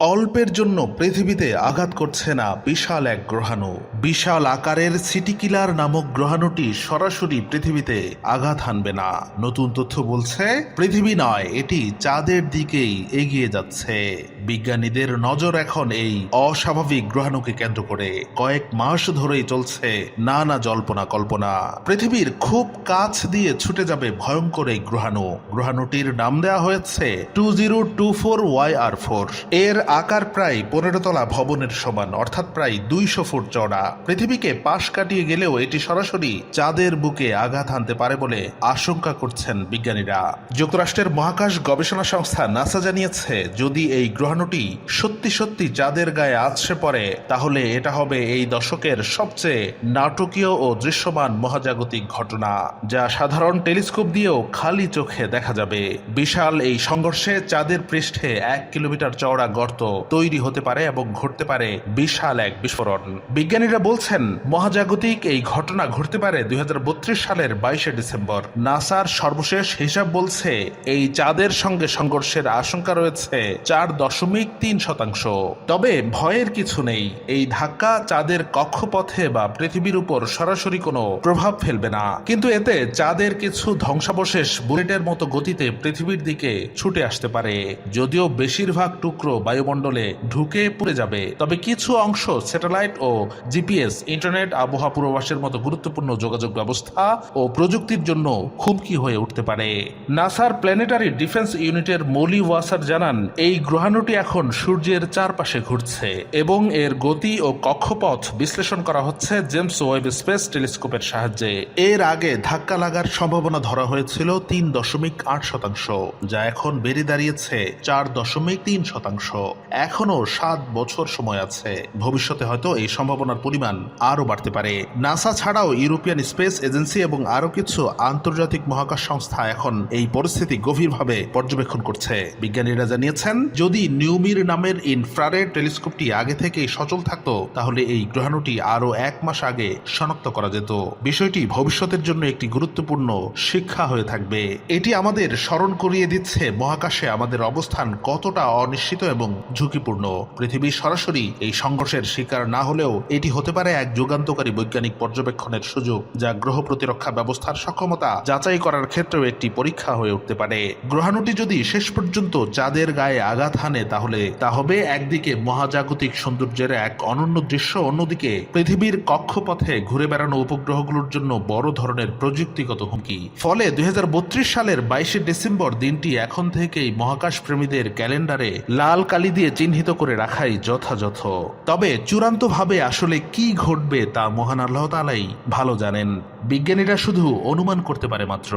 অল্পের জন্য পৃথিবীতে আঘাত করছে না বিশাল এক গ্রহাণু। বিশাল আকারের সিটি কিলার নামক গ্রহাণুটি সরাসরি পৃথিবীতে আঘাত হানবে না। নতুন তথ্য বলছে, পৃথিবী নয়, এটি চাঁদের দিকেই এগিয়ে যাচ্ছে। বিজ্ঞানীদের নজর এখন এই অস্বাভাবিক গ্রহাণুকে কেন্দ্র করে। কয়েক মাস ধরেই চলছে নানা জল্পনা কল্পনা। পৃথিবীর খুব কাছ দিয়ে ছুটে যাবে ভয়ঙ্কর এই গ্রহাণু। গ্রহাণুটির নাম দেওয়া হয়েছে two zero two four Y R four. এর আকার প্রায় পনেরো তলা ভবনের সমান, অর্থাৎ প্রায় দুইশো ফুট চড়া পৃথিবীকে পাশ কাটিয়ে গেলেও এটি সরাসরি চাঁদের বুকে আঘাত হানতে পারে বলে আশঙ্কা করছেন বিজ্ঞানীরা। যুক্তরাষ্ট্রের মহাকাশ গবেষণা সংস্থা নাসা জানিয়েছে, যদি এই গ্রহাণুটি সত্যি সত্যি চাঁদের গায়ে আছড়ে পড়ে, তাহলে এটা হবে এই দশকের সবচেয়ে নাটকীয় ও দৃশ্যমান মহাজাগতিক ঘটনা, যা সাধারণ টেলিস্কোপ দিয়েও খালি চোখে দেখা যাবে। বিশাল এই সংঘর্ষে চাঁদের পৃষ্ঠে এক কিলোমিটার চওড়া গর্ত তৈরি হতে পারে এবং ঘটতে পারে বিশাল এক বিস্ফোরণ। বিজ্ঞানীরা বলছেন, মহাজাগতিক এই ঘটনা ঘটতে পারে দুই সালের বাইশে ডিসেম্বর। নাসার সর্বশেষ হিসাব বলছে, এই চাঁদের সঙ্গে সংঘর্ষের আশঙ্কা রয়েছে চার দশমিক তিন শতাংশ। তবে ভয়ের কিছু নেই, এই ধাক্কা চাঁদের কক্ষপথে বা পৃথিবীর উপর সরাসরি কোনো প্রভাব ফেলবে না। কিন্তু এতে চাঁদের কিছু ধ্বংসাবশেষ বুলেটের মতো গতিতে পৃথিবীর দিকে ছুটে আসতে পারে, যদিও বেশিরভাগ টুকরো বায়ুমণ্ডলে ঢুকে পড়ে যাবে। তবে কিছু অংশ স্যাটেলাইট ও জিপিএস, ইন্টারনেট আবহাওয়া পূর্বাভাসের মতো গুরুত্বপূর্ণ যোগাযোগ ব্যবস্থা ও প্রযুক্তির জন্য হুমকি হয়ে উঠতে পারে। নাসার প্ল্যানেটারি ডিফেন্স ইউনিটের মৌলি ওয়াসার জানান, এই গ্রহাণুটি এখন সূর্যের চারপাশে ঘুরছে এবং এর গতি ও কক্ষপথ বিশ্লেষণ করা হচ্ছে জেমস ওয়েব স্পেস টেলিস্কোপের সাহায্যে। এর আগে ধাক্কা লাগার সম্ভাবনা ধরা হয়েছিল তিন দশমিক আট শতাংশ, যা এখন বেড়ে দাঁড়িয়েছে চার দশমিক তিন শতাংশ। এখনও সাত বছর সময় আছে। ভবিষ্যতে হয়তো এই সম্ভাবনার পরিমাণ আরও বাড়তে পারে। নাসা ছাড়াও ইউরোপিয়ান স্পেস এজেন্সি এবং আরও কিছু আন্তর্জাতিক মহাকাশ সংস্থা এখন এই পরিস্থিতি গভীরভাবে পর্যবেক্ষণ করছে। বিজ্ঞানীরা জানিয়েছেন, যদি নিউমির নামের ইনফ্রারেড টেলিস্কোপটি আগে থেকেই সচল থাকতো, তাহলে এই গ্রহাণুটি আরও এক মাস আগে শনাক্ত করা যেত। বিষয়টি ভবিষ্যতের জন্য একটি গুরুত্বপূর্ণ শিক্ষা হয়ে থাকবে। এটি আমাদের স্মরণ করিয়ে দিচ্ছে মহাকাশে আমাদের অবস্থান কতটা অনিশ্চিত এবং ঝুঁকিপূর্ণ। পৃথিবী সরাসরি এই সংঘর্ষের শিকার না হলেও এটি হতে পারে এক যুগান্তকারী বৈজ্ঞানিক পর্যবেক্ষণের সুযোগ, যা গ্রহ প্রতিরক্ষা ব্যবস্থার সক্ষমতা যাচাই করার ক্ষেত্রেও একটি পরীক্ষা হয়ে উঠতে পারে। গ্রহাণুটি যদি শেষ পর্যন্ত চাঁদের গায়ে আঘাত হানে তাহলে, তা হবে একদিকে মহাজাগতিক সৌন্দর্যের এক অনন্য দৃশ্য, অন্যদিকে পৃথিবীর কক্ষপথে ঘুরে বেড়ানো উপগ্রহগুলোর জন্য বড় ধরনের প্রযুক্তিগত হুমকি। ফলে দুই হাজার বত্রিশ সালের বাইশে ডিসেম্বর দিনটি এখন থেকেই মহাকাশ প্রেমীদের ক্যালেন্ডারে লাল কালি দিয়ে চিহ্নিত করে রাখাই যথাযথ। তবে চূড়ান্তভাবে আসলে কি ঘটবে তা মহান আল্লাহ তালাই ভালো জানেন। বিজ্ঞানীরা শুধু অনুমান করতে পারে মাত্র।